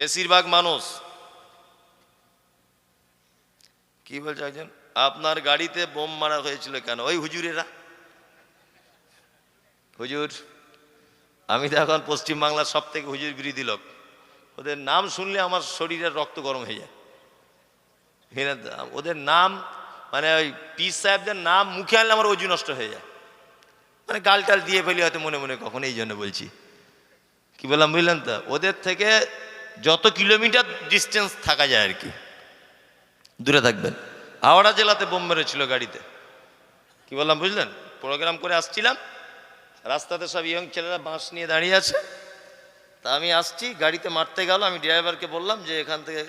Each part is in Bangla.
বেশিরভাগ মানুষ, কি বলছে একজন? আপনার গাড়িতে বোম মারা হয়েছিল কেন? ওই হুজুরেরা। হুজুর, আমি তো এখন পশ্চিমবাংলার সব থেকে হুজুর বিরোধী লোক। ওদের নাম শুনলে আমার শরীরের রক্ত গরম হয়ে যায়। ওদের নাম মানে ওই পিস সাহেবদের নাম মুখে আনলে আমার অজু নষ্ট হয়ে যায়। মানে গাল টাল দিয়ে ফেলি হয়তো মনে মনে, কখন এই জন্য বলছি। কি বললাম বুঝলেন তো? ওদের থেকে যত কিলোমিটার ডিস্টেন্স থাকা যায় আর কি। দূরে থাকবেন। হাওড়া জেলাতে বোম মেরেছিল গাড়িতে। কি বললাম বুঝলেন? প্রোগ্রাম করে আসছিলাম। রাস্তাতে সব ইয়ং ছেলেরা বাঁশ নিয়ে দাঁড়িয়ে আছে। তা আমি আসছি গাড়িতে মারতে গেল। আমি ড্রাইভারকে বললাম যে এখান থেকে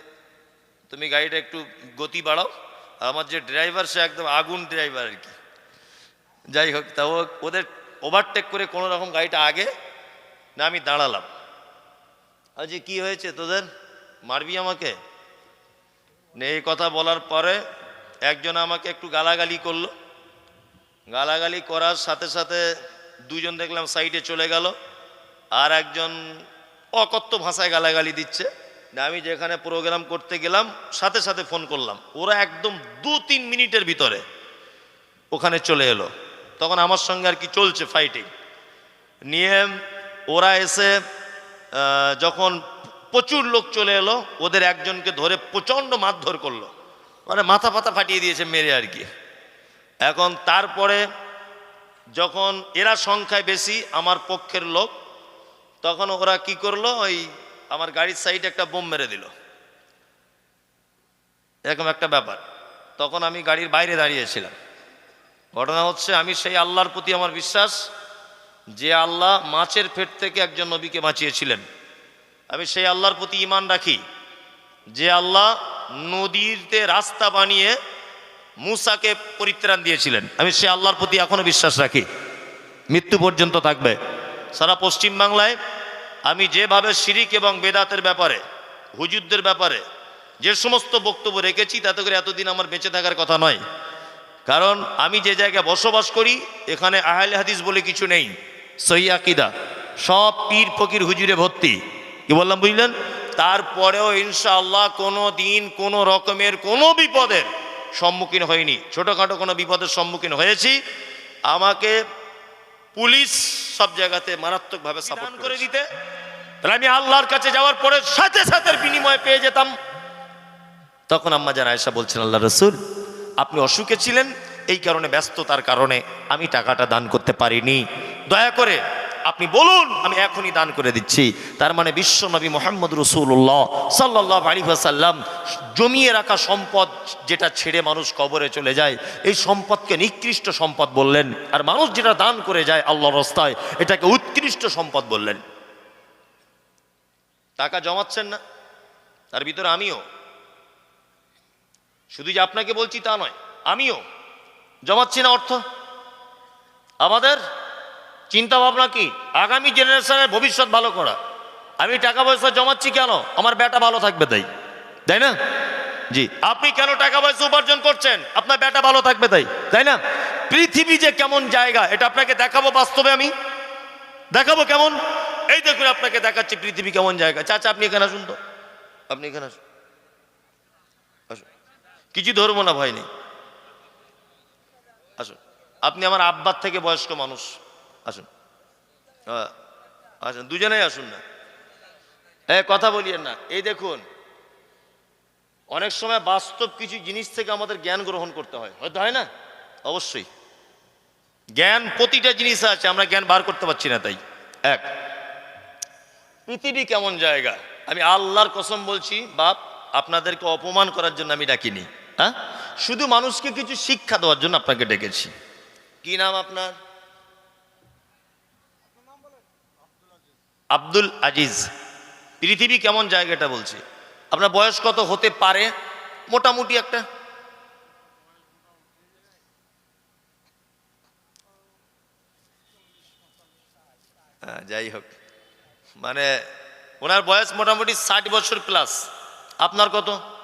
তুমি গাড়িটা একটু গতি বাড়াও। আমার যে ড্রাইভার সে একদম আগুন ড্রাইভার আর কি। যাই হোক তা ওদের ওভারটেক করে কোনো রকম গাড়িটা আগে না আমি দাঁড়ালাম। আজকে কি হয়েছে তোদের? মারবি আমাকে? এই কথা বলার পরে একজন আমাকে একটু গালাগালি করল। গালাগালি করার সাথে সাথে দুজন দেখলাম সাইডে চলে গেল, আর একজন অকথ্য ভাষায় গালাগালি দিচ্ছে। আমি যেখানে প্রোগ্রাম করতে গেলাম, সাথে সাথে ফোন করলাম। ওরা একদম দু তিন মিনিটের ভিতরে ওখানে চলে এলো। তখন আমার সঙ্গে আর কি চলছে ফাইটিং নিয়ে ওরা এসে যখন প্রচুর লোক চলে এলো, ওদের একজনকে ধরে প্রচণ্ড মারধর করল। মানে মাথা ফাতা ফাটিয়ে দিয়েছে মেরে আর কি। এখন তারপরে যখন এরা সংখ্যায় বেশি, আমার পক্ষের লোক, তখন ওরা কি করল, ওই আমার গাড়ির সাইডে একটা বোম মেরে দিল। এরকম একটা ব্যাপার। তখন আমি গাড়ির বাইরে দাঁড়িয়েছিলাম। ঘটনা হচ্ছে, আমি সেই আল্লাহর প্রতি আমার বিশ্বাস যে আল্লাহ মাছের পেট থেকে একজন নবীকে বাঁচিয়েছিলেন। আমি সেই আল্লাহর প্রতি ইমান রাখি। যে আল্লাহ নদীতে রাস্তা বানিয়ে মুসাকে পরিত্রাণ দিয়েছিলেন। আমি সে আল্লাহর প্রতি এখনও বিশ্বাস রাখি। মৃত্যু পর্যন্ত থাকবে। সারা পশ্চিম বাংলায় আমি যেভাবে শিরিক এবং বেদাতের ব্যাপারে, হুজুরদের ব্যাপারে যে সমস্ত বক্তব্য রেখেছি, তাতে করে এতদিন আমার বেঁচে থাকার কথা নয়। কারণ আমি যে জায়গায় বসবাস করি, এখানে আহলে হাদিস বলে কিছু নেই। সহি আকিদা। সব পীর ফকির হুজুরে ভর্তি। কি বললাম বুঝলেন? তারপরেও ইনশাআল্লাহ কোনো দিন কোনো রকমের কোনো বিপদের সম্মুখীন হয়নি। ছোটোখাটো কোনো বিপদের সম্মুখীন হয়েছি। আমাকে পুলিশ সব জায়গাতে মারাত্মকভাবে সাপোর্ট করে দিতে। তাহলে আমি আল্লাহর কাছে যাওয়ার পরে সাথে সাথে বিনিময়ে পেয়ে যেতাম। তখন আম্মা জান আয়েশা বলছেন আল্লাহ রসুল আপনি অসুখে ছিলেন এই কারণে ব্যস্ততার কারণে আমি টাকাটা দান করতে পারিনি। দয়া করে আপনি বলুন, আমি এখনই দান করে দিচ্ছি। তার মানে বিশ্বনবী মোহাম্মদ রসুল্লাহ সাল্লাহ আলী সাল্লাম জমিয়ে রাখা সম্পদ যেটা ছেড়ে মানুষ কবরে চলে যায়, এই সম্পদকে নিকৃষ্ট সম্পদ বললেন। আর মানুষ যেটা দান করে যায় আল্লাহ রাস্তায়, এটাকে উৎকৃষ্ট সম্পদ বললেন। টাকা জমাচ্ছেন না, তার ভিতরে আমিও। শুধু যে আপনাকে বলছি তা নয়, আমিও। জমাচ্ছি না অর্থ। আমাদের চিন্তা ভাবনা কি? আগামী জেনারেশনের ভবিষ্যৎ ভালো করা। আমি টাকা পয়সা জমাচ্ছি কেন? আমার বেটা ভালো থাকবে তাই। তাই না? জি। আপনি কেন টাকা পয়সা উপার্জন করছেন? আপনার বেটা ভালো থাকবে তাই। তাই না? পৃথিবী যে কেমন জায়গা, এটা আপনাকে দেখাবো বাস্তবে আমি। দেখাবো কেমন? এই দেখুন, আপনাকে দেখাচ্ছি পৃথিবী কেমন জায়গা। চাচা, আপনি এখানে আসুন তো। আপনি এখানে আসুন। আসুন। কিছু ধরবো না, ভয় নেই। আসুন। আপনি আমার আব্বার থেকে বয়স্ক মানুষ। আসুন। আসুন, দুজনেই আসুন না। হ্যাঁ কথা বলিয়েন না। এই দেখুন, অনেক সময় বাস্তব কিছু জিনিস থেকে আমাদের জ্ঞান গ্রহণ করতে হয়। হয়তো হয় না? অবশ্যই। জ্ঞান প্রতিটা জিনিস আছে, আমরা জ্ঞান বার করতে পারছি না তাই। এক, পৃথিবী কেমন জায়গা? আমি আল্লাহর কসম বলছি, বাপ, আপনাদেরকে অপমান করার জন্য আমি ডাকিনি। হ্যাঁ? শুধু মানুষকে কিছু শিক্ষা দেওয়ার জন্য আপনাকে ডেকেছি। কি নাম আপনার? আব্দুল আজিজ। পৃথিবী কেমন জায়গাটা বলছি? আপনার বয়স কত হতে পারে? মোটামুটি একটা? হ্যাঁ, যাই হোক। মানে ওনার বয়স মোটামুটি ষাট বছর প্লাস আপনার কত?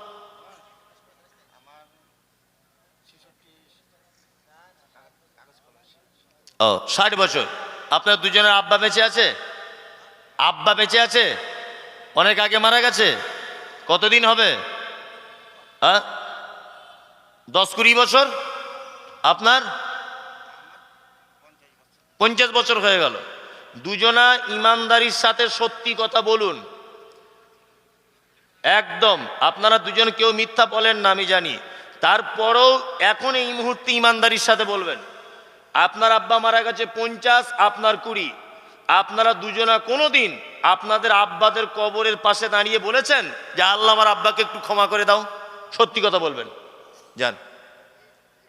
ও, ষাট বছর। আপনার দুজনের আব্বা বেঁচে আছে? আব্বা বেঁচে আছে? অনেক আগে মারা গেছে? কতদিন হবে? হ্যাঁ? দশ কুড়ি বছর? আপনার? পঞ্চাশ বছর হয়ে গেল। দুজনা ইমানদারির সাথে সত্যি কথা বলুন। একদম। আপনারা দুজন কেউ মিথ্যা বলেন না, আমি জানি। তারপরেও এখন এই মুহূর্তে ইমানদারির সাথে বলবেন। আপনার আব্বা মারা গেছে পঞ্চাশ, আপনার কুড়ি। আপনারা দুজনা কোনো দিন আপনাদের আব্বাদের কবরের পাশে দাঁড়িয়ে বলেছেন যে আল্লাহ আমার আব্বাকে একটু ক্ষমা করে দাও? সত্যি কথা বলবেন। যান।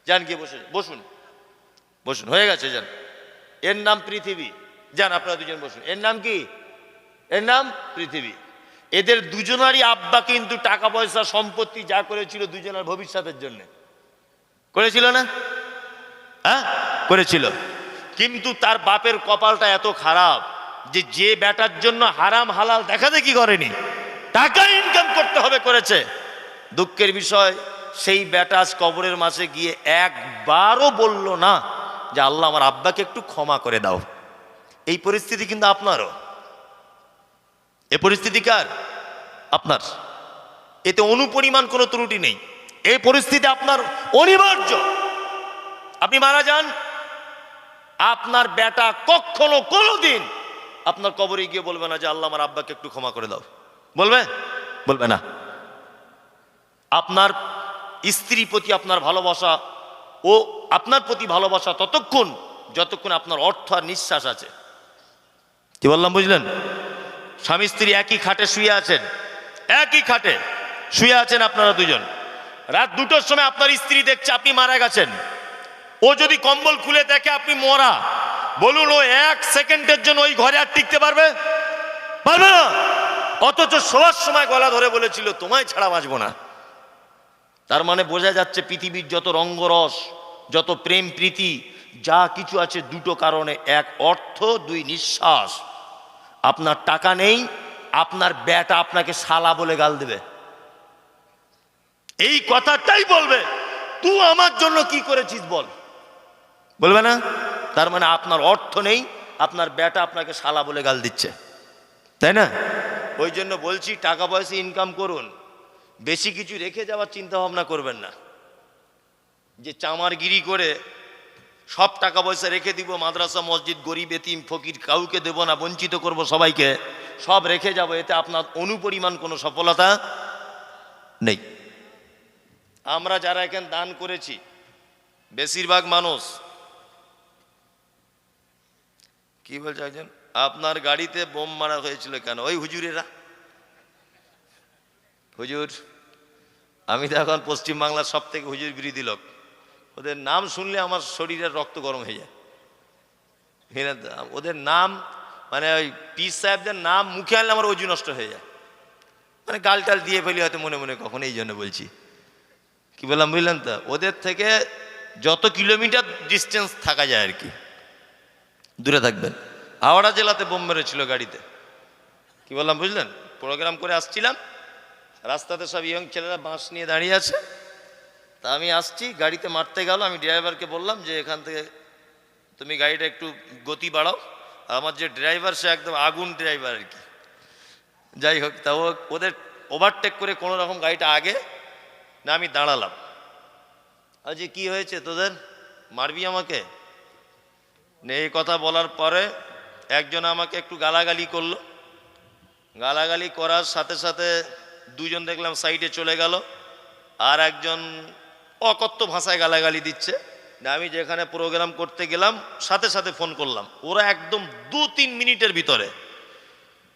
যান গিয়ে বসে বসুন। বসুন। হয়ে গেছে, যান। এর নাম পৃথিবী। যান, আপনারা দুজন বসুন। এর নাম কি? এর নাম পৃথিবী। এদের দুজনারই আব্বা কিন্তু টাকা পয়সা সম্পত্তি যা করেছিল দুজনের ভবিষ্যতের জন্য। করেছিল না? হ্যাঁ? করেছিল। কিন্তু তার বাপের কপালটা এত খারাপ যে যে বেটার জন্য হারাম হালাল দেখা দেখি করেনি, টাকা ইনকাম করতে হবে করেছে। দুঃখের বিষয়, সেই বেটা কবরের মাঝে গিয়ে একবারও বলল না যে, আল্লাহ আমার আব্বাকে একটু ক্ষমা করে দাও। এই পরিস্থিতি কিন্তু আপনারও। এ পরিস্থিতি কার? আপনার। এতে অনুপরিমাণ কোনো ত্রুটি নেই। এই পরিস্থিতি আপনার অনিবার্য। আপনি মারা যান। আপনার বেটা কখনো কোনোদিন আপনার কবরে গিয়ে বলবে না যে আল্লাহ আমার আব্বাকে একটু ক্ষমা করে দাও। বলবে? বলবে না। আপনার স্ত্রীর প্রতি আপনার ভালোবাসা ও আপনার প্রতি ভালোবাসা ততক্ষণ, যতক্ষণ আপনার অর্থ আর নিঃশ্বাস আছে। কি বললাম বুঝলেন? স্বামী স্ত্রী একই খাটে শুয়ে আছেন। একই খাটে শুয়ে আছেন আপনারা দুজন। রাত দুটোর সময় আপনার স্ত্রী দেখছে আপনি মারা গেছেন। ও যদি কম্বল খুলে দেখে আপনি মরা, বলুন ও এক সেকেন্ডের জন্য ওই ঘরে আর টিকতে পারবে? পারবে না। অথচ শোয়ার সময় গলা ধরে বলেছিল, তোমায় ছাড়া বাঁচবো না। তার মানে বোঝা যাচ্ছে পৃথিবীর যত রঙ্গরস, যত প্রেম প্রীতি, যা কিছু আছে দুটো কারণে। এক, অর্থ, দুই, নিঃশ্বাস। আপনার টাকা নেই, আপনার ব্যাটা আপনাকে শালা বলে গাল দেবে। এই কথাটাই বলবে। তুই আমার জন্য কি করেছিস বল? বলবে না? তার মানে আপনার অর্থ নেই, আপনার ব্যাটা আপনাকে শালা বলে গাল দিচ্ছে। তাই না? ওই জন্য বলছি, টাকা পয়সা ইনকাম করুন। বেশি কিছু রেখে যাওয়ার চিন্তা ভাবনা করবেন না। যে চামারগিরি করে সব টাকা পয়সা রেখে দিব, মাদ্রাসা, মসজিদ, গরিব, এতিম, ফকির, কাউকে দেব না, বঞ্চিত করব সবাইকে, সব রেখে যাব, এতে আপনার অনুপরিমাণ কোনো সফলতা নেই। আমরা যারা এখানে দান করেছি, বেশিরভাগ মানুষ কি বলছে একজন? আপনার গাড়িতে বোম মারা হয়েছিল কেন? ওই হুজুরেরা। হুজুর, আমি তো এখন পশ্চিমবাংলার সব থেকে হুজুর বিরোধী লোক। ওদের নাম শুনলে আমার শরীরের রক্ত গরম হয়ে যায়। ওদের নাম মানে ওই পীর সাহেবদের নাম মুখে আনলে আমার অজু নষ্ট হয়ে যায়। মানে গাল টাল দিয়ে ফেলি হয়তো মনে মনে, কখন এই জন্য বলছি। কি বললাম বুঝলেন তো? ওদের থেকে যত কিলোমিটার ডিস্টেন্স থাকা যায় আর কি। দূরে থাকবেন। হাওড়া জেলাতে বোম মেরেছিল গাড়িতে। কি বললাম, বুঝলেন? প্রোগ্রাম করে আসছিলাম। রাস্তাতে সব ইয়ং ছেলেরা বাঁশ নিয়ে দাঁড়িয়ে আছে। তা আমি আসছি, গাড়িতে মারতে গেল। আমি ড্রাইভারকে বললাম যে, এখান থেকে তুমি গাড়িটা একটু গতি বাড়াও। আমার যে ড্রাইভার, সে একদম আগুন ড্রাইভার আর কি। যাই হোক, তা ওদের ওভারটেক করে কোনো রকম গাড়িটা আগে না আমি দাঁড়ালাম। আজকে কি হয়েছে তোদের? মারবি আমাকে? এই কথা বলার পরে একজন আমাকে একটু গালাগালি করল। গালাগালি করার সাথে সাথে দুজন দেখলাম সাইডে চলে গেল আর একজন অকথ্য ভাষায় গালাগালি দিচ্ছে। আমি যেখানে প্রোগ্রাম করতে গেলাম, সাথে সাথে ফোন করলাম। ওরা একদম দু তিন মিনিটের ভিতরে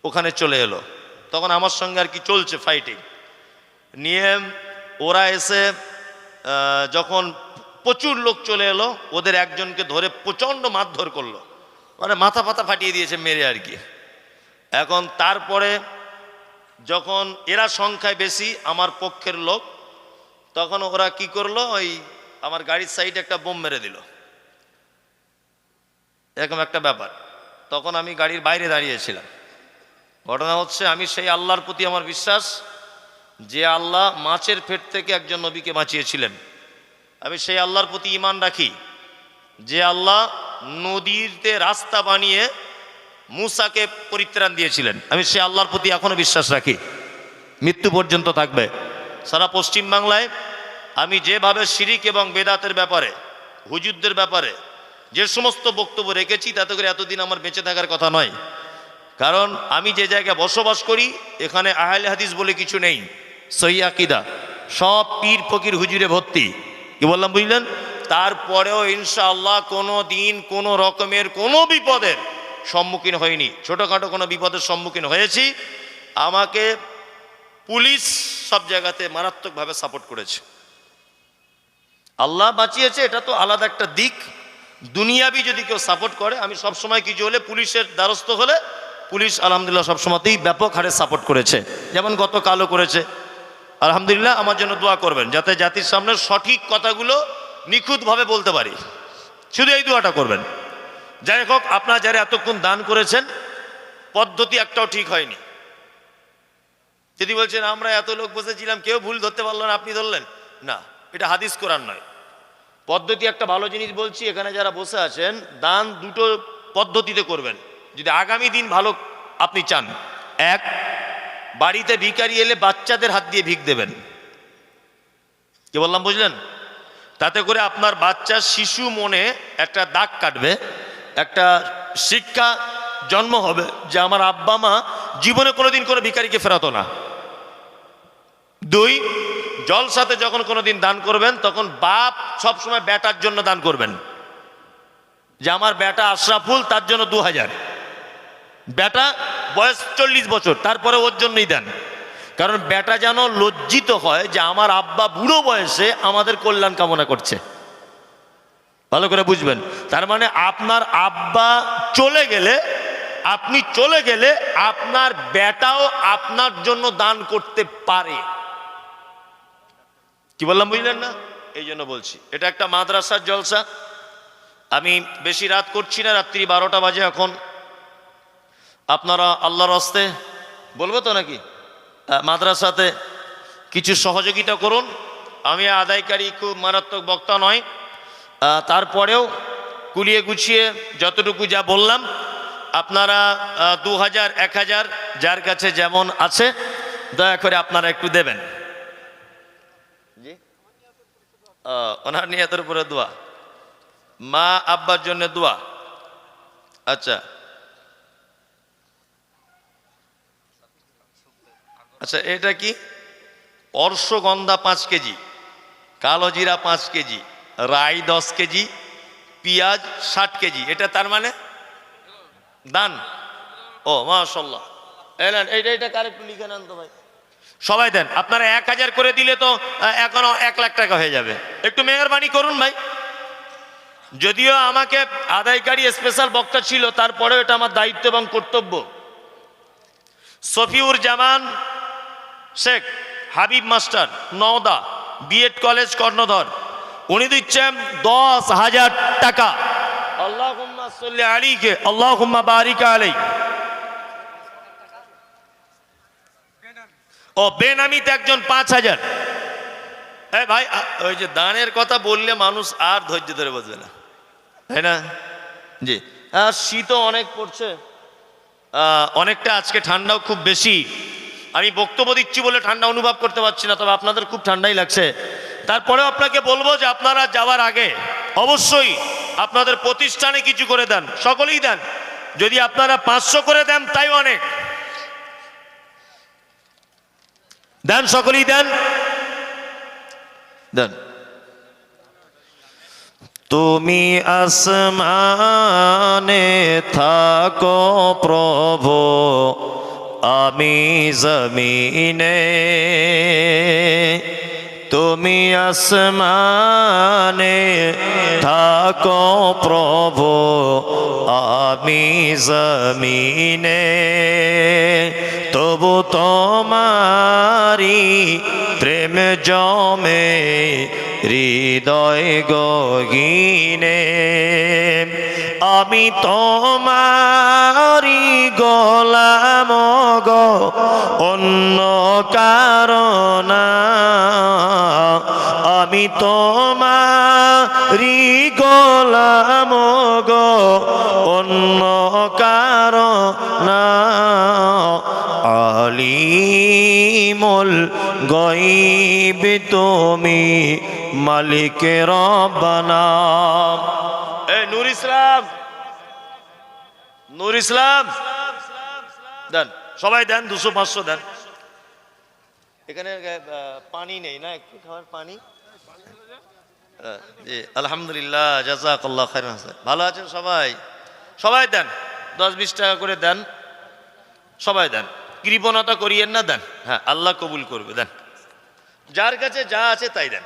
ওখানে চলে এলো। তখন আমার সঙ্গে আর কি চলছে ফাইটিং নিয়ে ওরা এসে যখন প্রচুর লোক চলে এলো, ওদের একজনকে ধরে প্রচণ্ড মারধর করল। মানে মাথা ফাতা ফাটিয়ে দিয়েছে মেরে আর কি। এখন তারপরে যখন এরা সংখ্যায় বেশি, আমার পক্ষের লোক, তখন ওরা কি করল, ওই আমার গাড়ির সাইডে একটা বোম মেরে দিল। এরকম একটা ব্যাপার। তখন আমি গাড়ির বাইরে দাঁড়িয়েছিলাম। ঘটনা হচ্ছে, আমি সেই আল্লাহর প্রতি আমার বিশ্বাস, যে আল্লাহ মাছের ফেট থেকে একজন নবীকে বাঁচিয়েছিলেন। আমি সেই আল্লাহর প্রতি ইমান রাখি। যে আল্লাহ নদীতে রাস্তা বানিয়ে মুসাকে পরিত্রাণ দিয়েছিলেন। আমি সে আল্লাহর প্রতি এখনও বিশ্বাস রাখি। মৃত্যু পর্যন্ত থাকবে। সারা পশ্চিম বাংলায় আমি যেভাবে শিরিক এবং বেদাতের ব্যাপারে, হুজুরদের ব্যাপারে যে সমস্ত বক্তব্য রেখেছি, তাতে করে এতদিন আমার বেঁচে থাকার কথা নয়। কারণ আমি যে জায়গায় বসবাস করি, এখানে আহলে হাদিস বলে কিছু নেই। সহি আকিদা। সব পীর ফকির হুজুরে ভর্তি। কি বললাম বুঝলেন? তারপরেও ইনশাআল্লাহ কোনো দিন কোনো রকমের কোনো বিপদের সম্মুখীন হয়নি ছোটোখাটো কোনো বিপদের সম্মুখীন হয়েছি। আমাকে পুলিশ সব জায়গাতে মারাত্মকভাবে সাপোর্ট করেছে। আল্লাহ বাঁচিয়েছে, এটা তো আলাদা একটা দিক। দুনিয়াবি যদি কেউ সাপোর্ট করে, আমি সব সময় কিছু হলে পুলিশের দ্বারস্থ হলে পুলিশ আলহামদুলিল্লাহ সবসময়তেই ব্যাপক হারে সাপোর্ট করেছে। যেমন গতকালও করেছে। আলহামদুলিল্লাহ, আমার জন্য দোয়া করবেন, যাতে জাতির সামনে সঠিক কথাগুলো নিখুঁতভাবে বলতে পারি। শুধু এই দোয়াটা করবেন। যাই হোক, আপনারা যারা এতক্ষণ দান করেছেন, পদ্ধতি একটাও ঠিক হয়নি। যদি বলছেন, আমরা এত লোক বসেছিলাম, কেউ ভুল ধরতে পারল না, আপনি ধরলেন? না, এটা হাদিস কোরআন নয়। পদ্ধতি একটা ভালো জিনিস বলছি, এখানে যারা বসে আছেন, দান দুটো পদ্ধতিতে করবেন। যদি আগামী দিন ভালো আপনি চান, এক বাড়িতে ভিকারি এলে বাচ্চাদের হাত দিয়ে ভিক দেবেন। কি বললাম, বুঝলেন? তাতে করে আপনার বাচ্চা শিশু মনে একটা দাগ কাটবে, একটা শিক্ষা জন্ম হবে যে আমার আব্বা মা জীবনে কোনোদিন কোনো ভিকারিকে ফেরাতো না। দুই, জলসাতে যখন কোনোদিন দান করবেন, তখন বাপ সবসময় বেটার জন্য দান করবেন। যে আমার বেটা আশরাফুল, তার জন্য দু হাজার বেটা বয়স চল্লিশ বছর, তারপরে ওর জন্যই দেন। কারণ বেটা যেন লজ্জিত হয় যে আমার আব্বা বুড়ো বয়সে আমাদের কল্যাণ কামনা করছে। ভালো করে বুঝবেন। তার মানে আপনার আব্বা চলে গেলে, আপনি চলে গেলে আপনার বেটাও আপনার জন্য দান করতে পারে। কি বললাম, বুঝলেন না? এই জন্য বলছি, এটা একটা মাদ্রাসার জলসা। আমি বেশি রাত করছি না, রাত্রি বারোটা বাজে এখন। আপনারা আল্লাহর হস্তে বলব তো নাকি? মাদ্রাসাতে কিছু সহযোগিতা করুন। আমি আদায়কারী খুব মারাত্মক বক্তা নয়। তারপরেও কুলিয়ে গুছিয়ে যতটুকু যা বললাম, আপনারা দু হাজার এক হাজার যার কাছে যেমন আছে, দয়া করে আপনারা একটু দেবেন। জি? ওনার নিয়তের উপরে দোয়া। মা আব্বার জন্য দোয়া। আচ্ছা। আচ্ছা এটা কি? অর্শগন্ধা পাঁচ কেজি কালো জিরা পাঁচ কেজি, রাই দশ কেজি, পেঁয়াজ ষাট কেজি, এটা তার মানে? দান। ও মাশাল্লাহ এলেন এটা কার একটু লিখে নেন তো ভাই। সবাই দেন, আপনারা এক হাজার করে দিলে তো এখনও এক লাখ টাকা হয়ে যাবে। একটু মেহরবানি করুন ভাই। যদিও আমাকে আদায়কারী স্পেশাল বক্তা ছিল, তারপরেও এটা আমার দায়িত্ব এবং কর্তব্য। Safiur Zaman Sheikh Habib master Nawda, B Ed college কর্ণধর। উনি দিচ্ছেন দশ হাজার টাকা। আল্লাহ বারিকা ও, বেনামিতে একজন পাঁচ হাজার। এই ভাই ওই যে দানের কথা বললে মানুষ আর ধৈর্য ধরে বসবে না। তাই না? জি। আর শীতও অনেক পড়ছে। অনেকটা আজকে ঠান্ডাও খুব বেশি। আমি বক্তব্য দিচ্ছি বলে ঠান্ডা অনুভব করতে পারছি না, তবে আপনাদের খুব ঠান্ডাই লাগছে। তারপরেও আপনাকে বলব যে আপনারা যাওয়ার আগে অবশ্যই আপনাদের প্রতিষ্ঠানে কিছু করে দেন, সকলেই দেন। যদি আপনারা পাঁচশো করে দেন, তাই অনেক। দেন, সকলেই দেন। দেন। তুমি আসমানে থাকো প্রভু। আমি জমিনে তুমি আসমানে থাকো প্রভু আমি জমিনে। তবু তোমারি প্রেম জমে হৃদয় গগিনে। আমি তোমারি গোলাম গো, অন্য কারণ। আমি তোমারি গোলাম গো, অন্য কারণ। আলিমল গইব তুমি মালিকের বনা নূর ইসলাম। নূর ইসলাম। দেন, সবাই দেন, দুশো পাঁচশো দেন। এখানে পানি নেই না, একটু খাবার পানি? জি, আলহামদুলিল্লাহ, জাজাকাল্লাহ হাসান। ভালো আছেন সবাই? সবাই দেন, দশ বিশ টাকা করে দেন। সবাই দেন। কৃপণতা করিয়েন না, দেন। হ্যাঁ আল্লাহ কবুল করবে, দেন। যার কাছে যা আছে তাই দেন।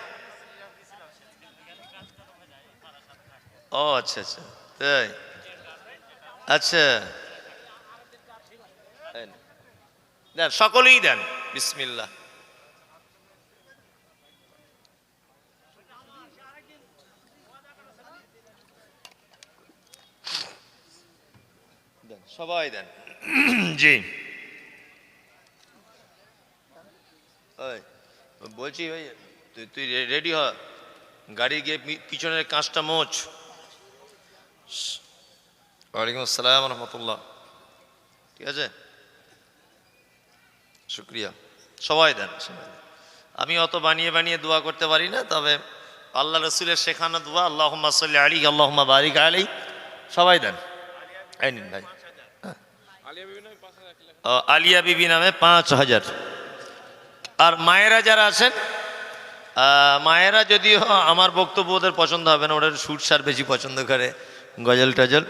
ও আচ্ছা আচ্ছা। তাই? আচ্ছা। দেন। সকলেই দেন। বিসমিল্লাহ। দেন, সবাই দেন। জি। বলছি ভাই তুই তুই রেডি হ। গাড়ি গিয়ে পিছনের কাঁচটা মোচ ওয়ালাইকুম আসসালাম রহমতুল্লাহ। ঠিক আছে? শুক্রিয়া। সবাই দেন, সবাই। আমি অত বানিয়ে বানিয়ে দোয়া করতে পারি না, তবে আল্লাহ রসুলের শেখানো দোয়া আল্লাহ সাল্লি আলী আল্লাহ বারিক আলী সবাই দেন। নিন ভাই। হ্যাঁ। আলিয়া বিবি নামে পাঁচ হাজার। আর মায়েরা যারা আছেন মায়েরা যদিও আমার বক্তব্য ওদের পছন্দ হবে না ওরা সুট সার বেশি পছন্দ করে। গজল টজল।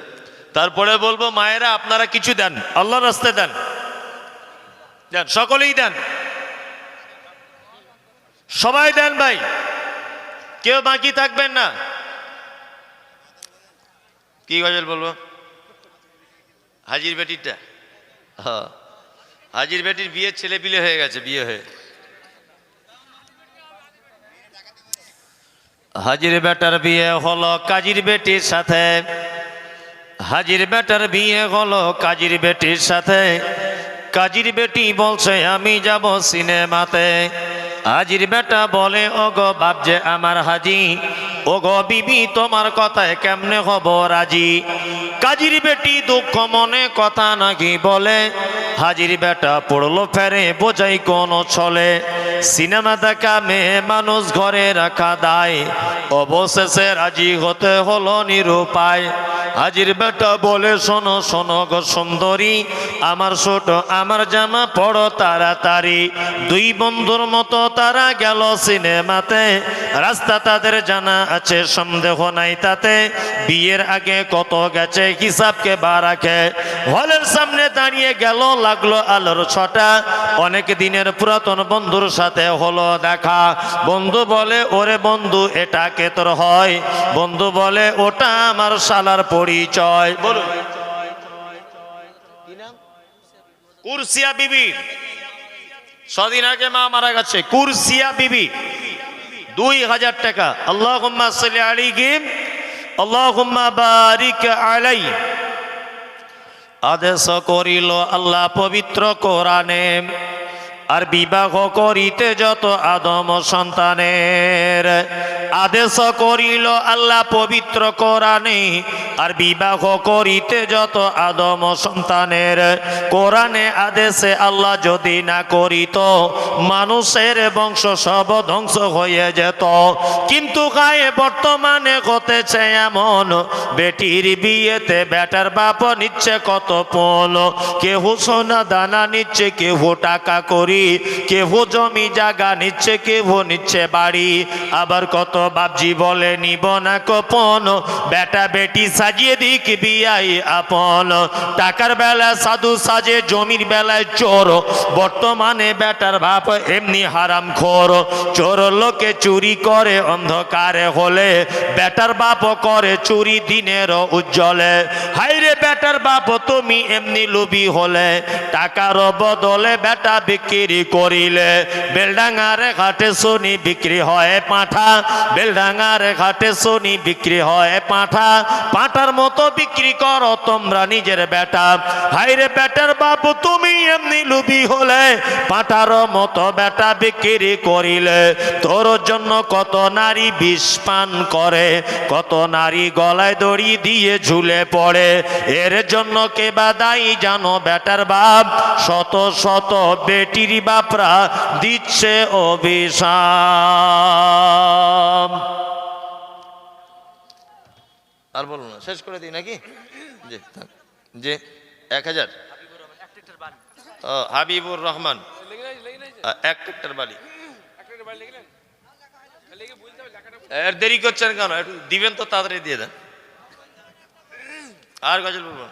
তারপরে বলব, মায়েরা, আপনারা কিছু দেন আল্লাহর রাস্তায় দেন। দেন, সকলেই দেন। সবাই দেন ভাই। কেউ বাকি থাকবেন না। কি গজল বলব? হাজির বেটিরটা। হ্যাঁ। হাজির বেটির বিয়ে ছেলে পিলে হয়ে গেছে, বিয়ে হয়ে। হাজির বেটার বিয়ে হলো কাজির বেটির সাথে। হাজির বেটার বিয়ে হলো কাজির বেটির সাথে। কাজির বেটি বলছে, আমি যাব সিনেমাতে। হাজির বেটা বলে ও গো বাপ যে আমার হাজি ও গো বিবি তোমার কথায় কেমনে হব রাজি? কাজীর বেটি দুঃখ মনে কথা নাকি বলে? হাজির বেটা পড়ল ফেরে, বোঝাই কোন ছলে। সিনেমা দেখা মেয়ে মানুষ ঘরে রাখা দায়। অবশেষে রাজি হতে হলো নিরুপায়। হাজির বেটা বলে, শোনো শোনো গো সুন্দরী, আমার ছোট, আমার জামা পড়ো তাড়াতাড়ি। দুই বন্ধুর মতো তারা গেল সিনেমাতে। রাস্তা তাদের জানা আছে, সন্দেহ নাই তাতে। বিয়ের আগে কত গেছে হিসাবকে বা রাখে। হলের সামনে দাঁড়িয়ে গেল লাগল আলোর ছটা। অনেক দিনের পুরাতন বন্ধুর সাথে হলো দেখা। বন্ধু বলে ওরে বন্ধু এটা কে তোর হয়? বন্ধু বলে ওটা আমার শালার পরিচয়। বলুন। কুরসিয়া বিবি। ছদিন আগে মা মারা গেছে। কুরসিয়া বিবি। দুই হাজার টাকা। আল্লাহ আলী গিম আল্লাহ বারিক আলাই। আদেশ করিল আল্লাহ পবিত্র কোরআনে আর বিবাহ করিতে যত আদম সন্তানের আদেশ করিল, আল্লাহ পবিত্র কোরআনে, আর বিবাহ করিতে যত আদম সন্তানের কোরআনে আদেশে আল্লাহ যদি না করিত, মানুষের বংশ সব ধ্বংস হয়ে যেত। কিন্তু গায়ে বর্তমানে ঘটেছে এমন, বেটির বিয়েতে বেটার বাপ নিচ্ছে কত পল, কেহ সোনা দানা নিচ্ছে, কেহ টাকা করি কেহ জমি জাগা নিচ্ছে, কেহ নিচ্ছে বাড়ি। আবার কত বাপজি বলে, নিব না কপন, বেটা বেটি সাজিয়ে দিক বিয়াই আপন। টাকার বেলায় সাধু সাজে, জমির বেলায় চোর। বর্তমানে বেটার বাপ এমনি হারাম খোর। চোর লোকে চুরি করে অন্ধকারে হলে, বেটার বাপ করে চুরি দিনের উজ্জ্বলে। হাইরে বেটার বাপ, তুমি এমনি লুবি হলে, টাকার বদলে বেটা বিক্রি করিলে বেলডাঙ্গারে ঘাটে শনি বিক্রি হয় পাঁঠা। বেলডাঙ্গারে ঘাটে শনি বিক্রি হয় পাঁঠা। পাঁঠার মতো বিক্রি করো তোমরা নিজের বেটা। হাইরে বেটার বাপ, তুমি এমনি লুবি হলে পাঁঠার মতো বেটা বিক্রি করিলে। তোর জন্য কত নারী বিষ পান করে, কত নারী গলায় দড়ি দিয়ে ঝুলে পড়ে। এর জন্য কে দায়ী জানো বেটার বাপ? শত শত বেটির বাপরা দিচ্ছে অভিশাপ। আর বলুন না, শেষ করে দিই নাকি। জি এক হাজার। হাবিবুর রহমান। এক বালি এর দেরি করছেন কেন? একটু দিবেন তো, তাড়াতাড়ি দিয়ে দেন। আর গজল বলব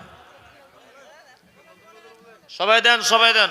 সবাই দেন সবাই দেন?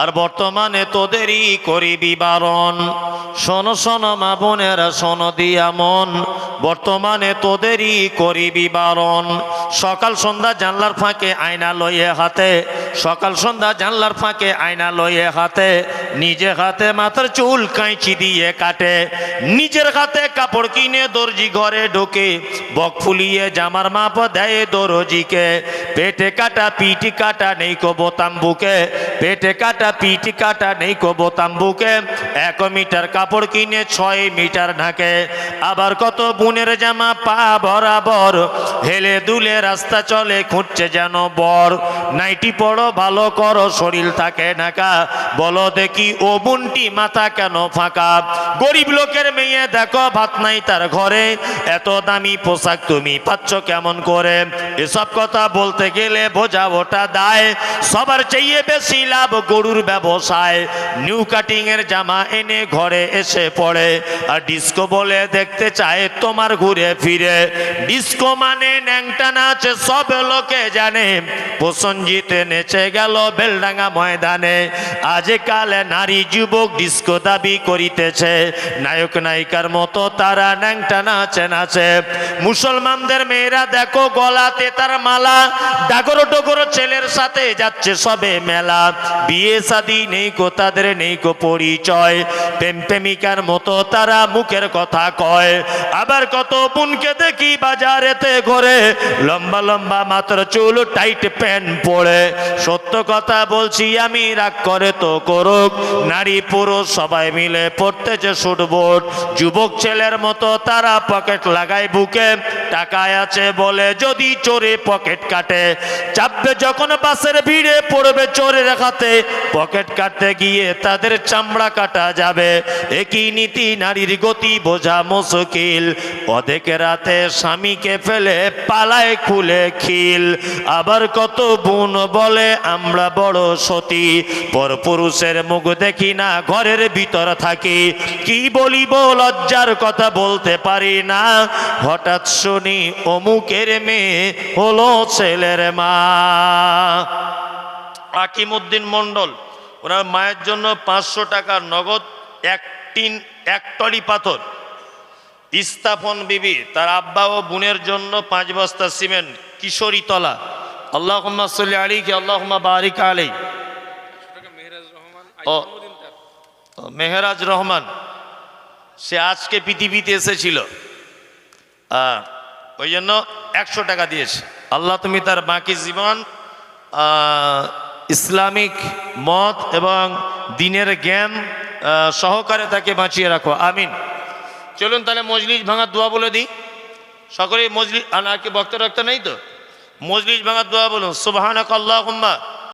আর বর্তমানে তোদেরই করিবি বারণ শোন শোন মা বোনেরা, শোন দিয়া মন। বর্তমানে তোদেরই করিবি বারণ সকাল সন্ধ্যা জানলার ফাঁকে আয়না লইয়ে হাতে সকাল সন্ধ্যা জানলার ফাঁকে আয়না লইয়ে হাতে, নিজে হাতে মাথার চুল কাঁচি দিয়ে কাটে। নিজের হাতে কাপড় কিনে দর্জি ঘরে ঢোকে, বক ফুলিয়ে জামার মাপ দেয় দরজিকে। পেটে কাটা পিটি কাটা নেই কো বোতাম বুকে পেটে কাটা পিটি কাটা নেই কো বোতাম বুকে এক মিটার কাপড় কিনে ছয় মিটার ঢাকে। আবার কত বুনের জামা পা বরাবর, হেলে দুলে রাস্তা চলে খুঁজছে যেন বর। নাইটি পড়ো ভালো করো, শরীর থাকে ঢাকা বলো দেখি, ও বুনটি মাথা কেন ফাঁকা? গরিব লোকের মেয়ে, দেখো, ভাত নাই তার ঘরে। এত দামি পোশাক তুমি পাচ্ছ কেমন করে? এসব কথা বলতে গেলে বোঝা ওটা দায়। সবার চেয়ে বেশি লাভ গরুর ব্যবসায়। নিউ কাটিং এর জামা এনে ঘরে এসে পড়ে। আর ডিস্কো বলে দেখতে চায় তোমার ঘুরে ফিরে। ডিস্কো মানে ন্যাংটা নাচ, সব লোকে জানে। প্রসঞ্জিত নেচে গেল বেলডাঙ্গা ময়দানে। আজকাল নারী যুবক ডিস্কো দাবি করিতেছে। নায়ক, নায়িকার মতো তারা ন্যাংটা নাচে নাচে মুসলমানদের মেয়েরা দেখো গলাতে তার মালা। ডাগর ডগর ছেলের সাথে যাচ্ছে সবে মেলা। বিয়ে শাদি নেই কো তাদের, নেই কো পরিচয়। প্রেম প্রেমিকার মতো তারা মুখের কথা কয়। আবার কত বোনকে দেখি বাজারেতে ঘরে। লম্বা লম্বা মাত্র চুল টাইট প্যান্ট পরে। সত্য কথা বলছি, আমি রাগ করে তো করুক। নারী পুরুষ সবাই মিলে পড়তেছে শুটবোট যুবক ছেলের মতো তারা পকেট লাগায় বুকে। টাকায় আছে বলে যদি চোরে পকেট কাটে, চাপবে যখন বাসের ভিড়ে পড়বে চোরের হাতে। পকেট কাটতে গিয়ে তাদের চামড়া কাটা যাবে। একই নীতি নারীর গতি বোঝা মুশকিল। অধেক রাতে স্বামীকে ফেলে পালায় খুলে খিল। আবার কত বোন বলে আমরা বড় সতী। পর পুরুষের মুখ দেখি না, ঘরের ভিতর থাকি। কি বলিব, লজ্জার কথা বলতে পারি না। হঠাৎ শুনি অমুকের মেয়ে হলো ছেলের মা। আকিমুদ্দিন মণ্ডল, ওনার মায়ের জন্য পাঁচশো টাকার নগদ, এক টিন, এক টলি পাথর। ইস্তাফন বিবি, তার আব্বা ও বোনের জন্য পাঁচ বস্তা সিমেন্ট কিশোরী তলা আল্লাহ সাল্লি আলী কি আল্লাহ বারিক আলী ও। মেহরাজ রহমান, সে আজকে পৃথিবীতে এসেছিল। ওই জন্য একশো টাকা দিয়েছে। আল্লাহ তুমি তার বাকি জীবন ইসলামিক মত এবং দিনের জ্ঞান সহকারে তাকে বাঁচিয়ে রাখো। আমিন। চলুন তাহলে মজলিস ভাঙার দোয়া বলে দিই। সকলেই মজলিস, আর কি বক্তা রক্ত নেই তো? মজলিস ভাঙার দোয়া বলুন সুবাহ আল্লাহ